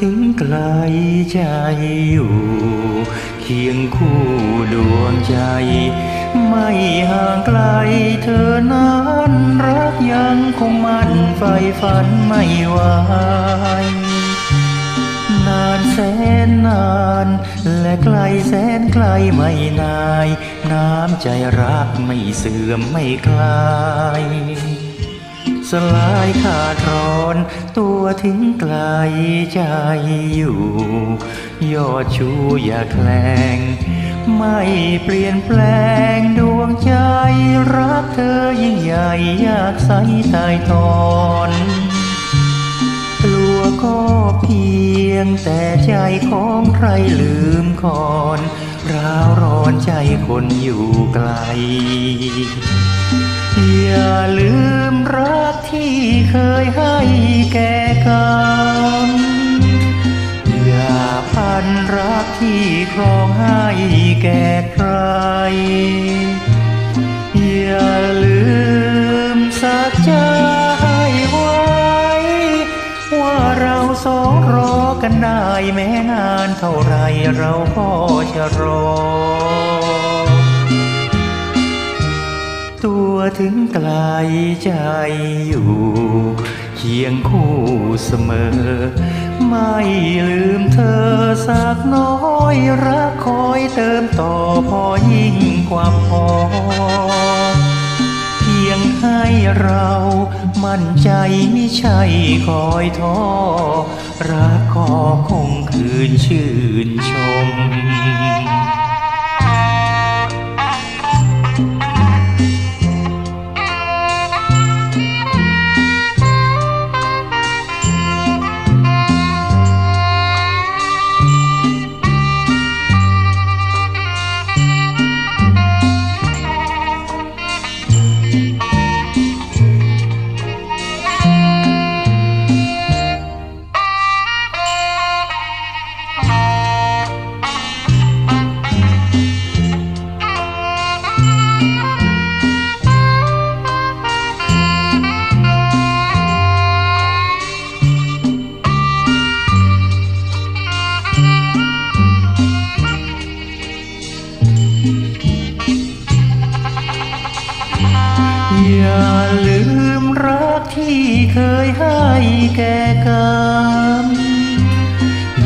ถึงไกลใจอยู่ เคียงคู่ดวงใจ ไม่ห่างไกลเธอนั้นรักยังคงมั่นไฟฝันไม่ไหวนานแสนนาน และไกลแสนไกลไม่นาย น้ำใจรักไม่เสื่อมไม่คลาย สลายขาดร้อน ตัวถึงไกลใจอยู่ ยอดชูอย่าแคลง ไม่เปลี่ยนแปลงดวงใจรักเธอยิ่งใหญ่อยากใสตายตอนกลัวก็เพียงแต่ใจของใครลืมก่อนร้าวร้อนใจคนอยู่ไกล อย่าลืมรักที่เคยให้แก่กันอย่าพันรักที่ครองให้แก่ใคร อย่าลืมสัจจะให้ไว้ ว่าเราสองรอกันได้แม้นานเท่าไรเราก็จะรอ ถึงไกลใจอยู่เคียงคู่เสมอ ไม่ลืมเธอสักน้อยรักคอยเติมต่อพอยิ่งกว่าพอ เพียงให้เรามั่นใจไม่ใช่คอยท้อรักก็คงคืนชื่นชม เคยให้แก่กัน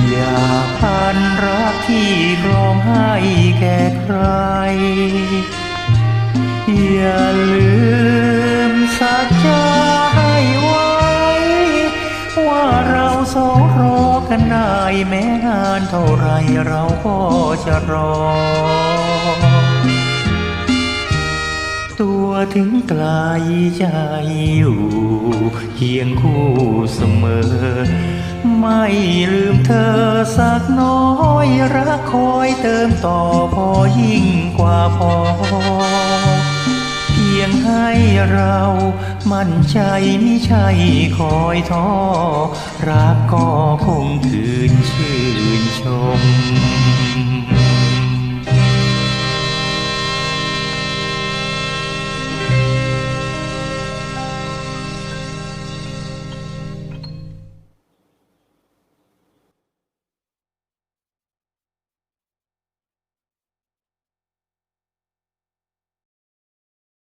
อย่าพันรักที่ร้องให้แก่ใคร อย่าลืมสัจจะให้ไว้ ว่าเราสองรอกันได้แม้นานเท่าไรเราก็จะรอ ถึงไกลใจอยู่เคียงคู่เสมอ ไม่ลืมเธอสักน้อยรักคอยเติมต่อพอยิ่งกว่าพอ เพียงให้เรามั่นใจไม่ใช่คอยท้อรักก็